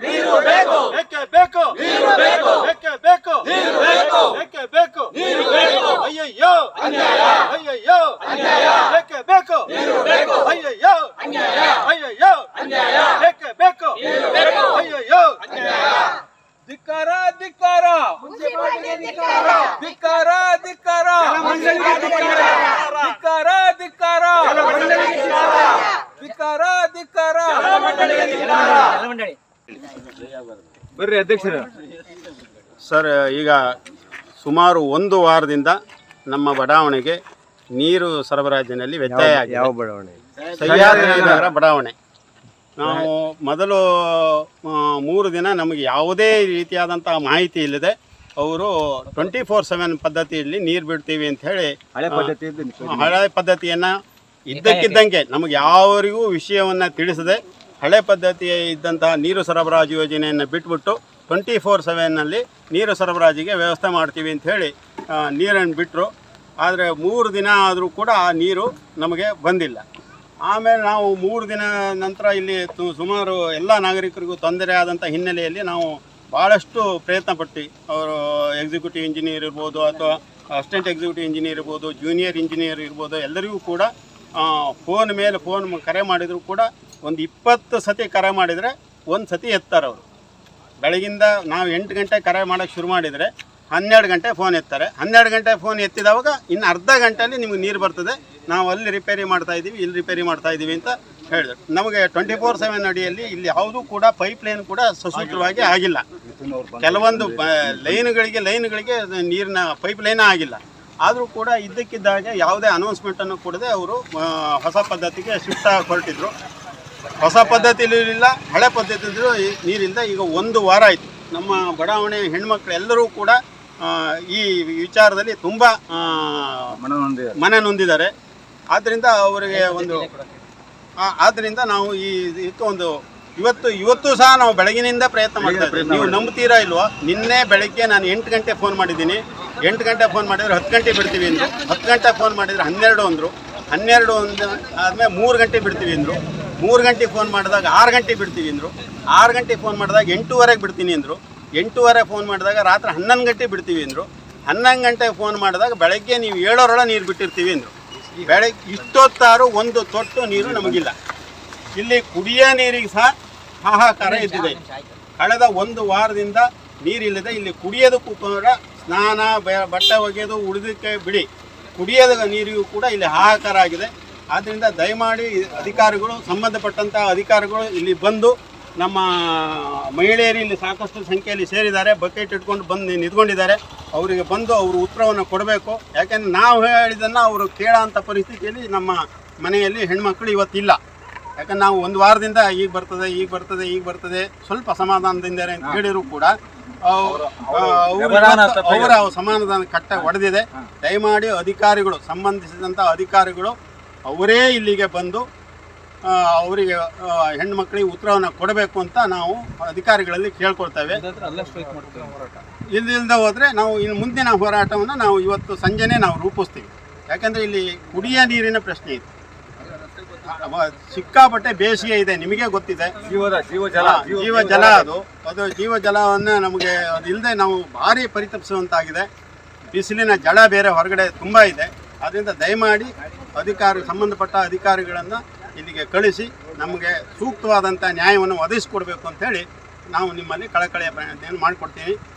ನೀರು ಬೇಕು. ಬೇಕೇ ಬೇಕು? ನೀರು ಬೇಕು. ಬೇಕೇ ಬೇಕು? ನೀರು ಬೇಕು. ಬೇಕೇ ಬೇಕು? ನೀರು ಬೇಕು. ಅಯ್ಯಯ್ಯೋ. ಅನ್ಯಾಯ. ಅಯ್ಯಯ್ಯೋ. ಅನ್ಯಾಯ. ಬೇಕೇ ಬೇಕು? ನೀರು ಬೇಕು. ಅಯ್ಯಯ್ಯೋ. ಅನ್ಯಾಯ. ಅಯ್ಯಯ್ಯೋ. ಅನ್ಯಾಯ. ಬೇಕೇ ಬೇಕು? ನೀರು ಬೇಕು. ಅಯ್ಯಯ್ಯೋ. ಅನ್ಯಾಯ. ಧಿಕ್ಕಾರ ಧಿಕ್ಕಾರ. ಧಿಕ್ಕಾರ ಧಿಕ್ಕಾರ. ಧಿಕ್ಕಾರ ಧಿಕ್ಕಾರ. ಧಿಕ್ಕಾರ. ಧಿಕ್ಕಾರ. ಬರ್ರಿ ಅಧ್ಯಕ್ಷರ. ಸರ್ ಈಗ ಸುಮಾರು ಒಂದು ವಾರದಿಂದ ನಮ್ಮ ಬಡಾವಣೆಗೆ ನೀರು ಸರಬರಾಜಿನಲ್ಲಿ ವ್ಯತ್ಯಯ ಆಗಿದೆ. ಯಾವ ಬಡಾವಣೆ? ಸಹ್ಯಾದ್ರಿ ನಗರ ಬಡಾವಣೆ. ನಾವು ಮೊದಲು ಆ, ಮೂರು ದಿನ ನಮಗೆ ಯಾವುದೇ ರೀತಿಯಾದಂಥ ಮಾಹಿತಿ ಇಲ್ಲದೆ ಅವರು ಟ್ವೆಂಟಿ ಫೋರ್ ಸೆವೆನ್ ಪದ್ಧತಿಯಲ್ಲಿ ನೀರು ಬಿಡ್ತೀವಿ ಅಂತ ಹೇಳಿ ಹಳೆ ಪದ್ಧತಿ ಹಳೆ ಪದ್ಧತಿಯನ್ನು ಇದ್ದಕ್ಕಿದ್ದಂಗೆ ನಮಗೆ ಯಾವರಿಗೂ ವಿಷಯವನ್ನು ತಿಳಿಸದೆ ಹಳೆ ಪದ್ಧತಿ ಇದ್ದಂತಹ ನೀರು ಸರಬರಾಜು ಯೋಜನೆಯನ್ನು ಬಿಟ್ಬಿಟ್ಟು ಟ್ವೆಂಟಿ ಫೋರ್ ಸೆವೆನ್ನಲ್ಲಿ ನೀರು ಸರಬರಾಜಿಗೆ ವ್ಯವಸ್ಥೆ ಮಾಡ್ತೀವಿ ಅಂತ ಹೇಳಿ ನೀರನ್ನು ಬಿಟ್ಟರು ಆದರೆ ಮೂರು ದಿನ ಆದರೂ ಕೂಡ ಆ ನೀರು ನಮಗೆ ಬಂದಿಲ್ಲ. ಆಮೇಲೆ ನಾವು ಮೂರು ದಿನ ನಂತರ ಇಲ್ಲಿ ಸುಮಾರು ಎಲ್ಲ ನಾಗರಿಕರಿಗೂ ತೊಂದರೆ ಆದಂಥ ಹಿನ್ನೆಲೆಯಲ್ಲಿ ನಾವು ಭಾಳಷ್ಟು ಪ್ರಯತ್ನ ಪಟ್ಟು ಅವರು ಎಕ್ಸಿಕ್ಯೂಟಿವ್ ಇಂಜಿನಿಯರ್ ಇರ್ಬೋದು ಅಥವಾ ಅಸಿಸ್ಟೆಂಟ್ ಎಕ್ಸಿಕ್ಯೂಟಿವ್ ಇಂಜಿನಿಯರ್ ಇರ್ಬೋದು ಜೂನಿಯರ್ ಇಂಜಿನಿಯರ್ ಇರ್ಬೋದು, ಎಲ್ಲರಿಗೂ ಕೂಡ ಫೋನ್ ಮೇಲೆ ಫೋನ್ ಕರೆ ಮಾಡಿದರೂ ಕೂಡ ಒಂದು ಇಪ್ಪತ್ತು ಸತಿ ಕರೆ ಮಾಡಿದರೆ ಒಂದು ಸತಿ ಎತ್ತಾರೆ ಅವರು. ಬೆಳಗಿಂದ ನಾವು ಎಂಟು ಗಂಟೆ ಕರೆ ಮಾಡೋಕ್ಕೆ ಶುರು ಮಾಡಿದರೆ ಹನ್ನೆರಡು ಗಂಟೆ ಫೋನ್ ಎತ್ತಾರೆ. ಹನ್ನೆರಡು ಗಂಟೆ ಫೋನ್ ಎತ್ತಿದವಾಗ ಇನ್ನು ಅರ್ಧ ಗಂಟೆಯಲ್ಲಿ ನಿಮಗೆ ನೀರು ಬರ್ತದೆ. ನಾವು ಅಲ್ಲಿ ರಿಪೇರಿ ಮಾಡ್ತಾ ಇದ್ದೀವಿ ಇಲ್ಲಿ ರಿಪೇರಿ ಮಾಡ್ತಾ ಇದ್ದೀವಿ ಅಂತ ಹೇಳಿದ್ರು. ನಮಗೆ ಟ್ವೆಂಟಿ ಫೋರ್ ಸೆವೆನ್ ಅಡಿಯಲ್ಲಿ ಇಲ್ಲಿ ಯಾವುದೂ ಕೂಡ ಪೈಪ್ ಲೈನ್ ಕೂಡ ಸಸೂತ್ರವಾಗಿ ಆಗಿಲ್ಲ. ಕೆಲವೊಂದು ಲೈನ್ಗಳಿಗೆ ಲೈನ್ಗಳಿಗೆ ನೀರಿನ ಪೈಪ್ ಲೈನೇ ಆಗಿಲ್ಲ. ಆದರೂ ಕೂಡ ಇದ್ದಕ್ಕಿದ್ದಾಗೆ ಯಾವುದೇ ಅನೌನ್ಸ್ಮೆಂಟನ್ನು ಕೊಡದೆ ಅವರು ಹೊಸ ಪದ್ಧತಿಗೆ ಶಿಫ್ಟ್ ಹೊರಟಿದ್ರು. ಹೊಸ ಪದ್ಧತಿಲೂ ಇಲ್ಲ ಹಳೆ ಪದ್ಧತಿಲೂ ನೀರಿಲ್ಲದೆ ಈಗ ಒಂದು ವಾರ ಆಯಿತು. ನಮ್ಮ ಬಡಾವಣೆ ಹೆಣ್ಮಕ್ಳೆಲ್ಲರೂ ಕೂಡ ಈ ವಿಚಾರದಲ್ಲಿ ತುಂಬ ಮನೆ ನೊಂದಿದ್ದಾರೆ. ಆದ್ದರಿಂದ ಅವರಿಗೆ ಒಂದು ಆದ್ದರಿಂದ ನಾವು ಈ ಇದಕ್ಕೆ ಒಂದು ಇವತ್ತು ಇವತ್ತು ಸಹ ನಾವು ಬೆಳಗಿನಿಂದ ಪ್ರಯತ್ನ ಮಾಡ್ತಾ ಇದ್ದೀವಿ. ನೀವು ನಂಬ್ತೀರಾ ಇಲ್ವಾ? ನಿನ್ನೆ ಬೆಳಗ್ಗೆ ನಾನು ಎಂಟು ಗಂಟೆ ಫೋನ್ ಮಾಡಿದ್ದೀನಿ. ಎಂಟು ಗಂಟೆ ಫೋನ್ ಮಾಡಿದರೆ ಹತ್ತು ಗಂಟೆ ಬಿಡ್ತೀವಿ ಅಂದರು. ಹತ್ತು ಗಂಟೆ ಫೋನ್ ಮಾಡಿದರೆ ಹನ್ನೆರಡು ಅಂದರು. ಹನ್ನೆರಡು ಒಂದು ಆದಮೇಲೆ ಮೂರು ಗಂಟೆ ಬಿಡ್ತೀವಿ ಅಂದರು. ಮೂರು ಗಂಟೆ ಫೋನ್ ಮಾಡಿದಾಗ ಆರು ಗಂಟೆ ಬಿಡ್ತೀವಿ ಅಂದರು. ಆರು ಗಂಟೆ ಫೋನ್ ಮಾಡಿದಾಗ ಎಂಟೂವರೆಗೆ ಬಿಡ್ತೀನಿ ಅಂದರು. ಎಂಟೂವರೆ ಫೋನ್ ಮಾಡಿದಾಗ ರಾತ್ರಿ ಹನ್ನೊಂದು ಗಂಟೆ ಬಿಡ್ತೀವಿ ಅಂದರು. ಹನ್ನೊಂದು ಗಂಟೆಗೆ ಫೋನ್ ಮಾಡಿದಾಗ ಬೆಳಗ್ಗೆ ನೀವು ಏಳೋರೊಳ ನೀರು ಬಿಟ್ಟಿರ್ತೀವಿ ಅಂದರು. ಬೆಳಗ್ಗೆ ಇಷ್ಟೊತ್ತಾರು ಒಂದು ತೊಟ್ಟು ನೀರು ನಮಗಿಲ್ಲ. ಇಲ್ಲಿ ಕುಡಿಯೋ ನೀರಿಗೆ ಸಹ ಹಾಹಾಕಾರ ಇದ್ದಿದೆ ಕಳೆದ ಒಂದು ವಾರದಿಂದ ನೀರಿಲ್ಲದೆ ಇಲ್ಲಿ ಕುಡಿಯೋದಕ್ಕೂ ಕೂಡ ಸ್ನಾನ ಬಟ್ಟೆ ಒಗೆಯೋದು ಉಳಿದಕ್ಕೆ ಬಿಡಿ. ಕುಡಿಯೋದ ನೀರಿಗೂ ಕೂಡ ಇಲ್ಲಿ ಹಾಹಾಕಾರ ಆಗಿದೆ. ಆದ್ದರಿಂದ ದಯಮಾಡಿ ಅಧಿಕಾರಿಗಳು ಸಂಬಂಧಪಟ್ಟಂಥ ಅಧಿಕಾರಿಗಳು ಇಲ್ಲಿ ಬಂದು ನಮ್ಮ ಮಹಿಳೆಯರು ಇಲ್ಲಿ ಸಾಕಷ್ಟು ಸಂಖ್ಯೆಯಲ್ಲಿ ಸೇರಿದ್ದಾರೆ. ಬಕೆಟ್ ಇಟ್ಕೊಂಡು ಬಂದು ನಿಂತ್ಕೊಂಡಿದ್ದಾರೆ. ಅವರಿಗೆ ಬಂದು ಅವರು ಉತ್ತರವನ್ನು ಕೊಡಬೇಕು. ಯಾಕೆಂದರೆ ನಾವು ಹೇಳಿದ್ದನ್ನು ಅವರು ಕೇಳೋಂಥ ಪರಿಸ್ಥಿತಿಯಲ್ಲಿ ನಮ್ಮ ಮನೆಯಲ್ಲಿ ಹೆಣ್ಮಕ್ಳು ಇವತ್ತಿಲ್ಲ. ಯಾಕಂದ್ರೆ ನಾವು ಒಂದು ವಾರದಿಂದ ಈಗ ಬರ್ತದೆ ಈಗ ಬರ್ತದೆ ಈಗ ಬರ್ತದೆ. ಸ್ವಲ್ಪ ಸಮಾಧಾನದಿಂದ ಅಂತ ಹೇಳಿದ್ರು ಕೂಡ ಅವರ ಸಮಾಧಾನ ಕಟ್ಟ ಒಡೆದಿದೆ. ದಯಮಾಡಿ ಅಧಿಕಾರಿಗಳು ಸಂಬಂಧಿಸಿದಂಥ ಅಧಿಕಾರಿಗಳು ಅವರೇ ಇಲ್ಲಿಗೆ ಬಂದು ಅವರಿಗೆ ಹೆಣ್ಣು ಮಕ್ಕಳಿಗೆ ಉತ್ತರವನ್ನು ಕೊಡಬೇಕು ಅಂತ ನಾವು ಅಧಿಕಾರಿಗಳಲ್ಲಿ ಕೇಳ್ಕೊಳ್ತೇವೆ. ಇಲ್ಲಿಂದ ಹೋದರೆ ನಾವು ಇನ್ನು ಮುಂದಿನ ಹೋರಾಟವನ್ನು ನಾವು ಇವತ್ತು ಸಂಜೆನೇ ನಾವು ರೂಪಿಸ್ತೀವಿ. ಯಾಕೆಂದರೆ ಇಲ್ಲಿ ಕುಡಿಯ ನೀರಿನ ಪ್ರಶ್ನೆ ಇದೆ. ಸಿಕ್ಕಾಪಟ್ಟೆ ಬೇಸಿಗೆ ಇದೆ ನಿಮಗೆ ಗೊತ್ತಿದೆ. ಜೀವ ಜಲ ಅದು. ಅದು ಜೀವ ಜಲವನ್ನು ನಮಗೆ ಅದಿಲ್ಲದೆ ಇಲ್ಲದೆ ನಾವು ಭಾರಿ ಪರಿತಪಿಸುವಂತಾಗಿದೆ. ಬಿಸಿಲಿನ ಜಳ ಬೇರೆ ಹೊರಗಡೆ ತುಂಬ ಇದೆ. ಅದರಿಂದ ದಯಮಾಡಿ ಅಧಿಕಾರಿ ಸಂಬಂಧಪಟ್ಟ ಅಧಿಕಾರಿಗಳನ್ನು ಇಲ್ಲಿಗೆ ಕಳಿಸಿ ನಮಗೆ ಸೂಕ್ತವಾದಂಥ ನ್ಯಾಯವನ್ನು ಒದಗಿಸ್ಕೊಡ್ಬೇಕು ಅಂತ ಹೇಳಿ ನಾವು ನಿಮ್ಮಲ್ಲಿ ಕಳಕಳಿಯ ಮಾಡಿಕೊಡ್ತೀವಿ.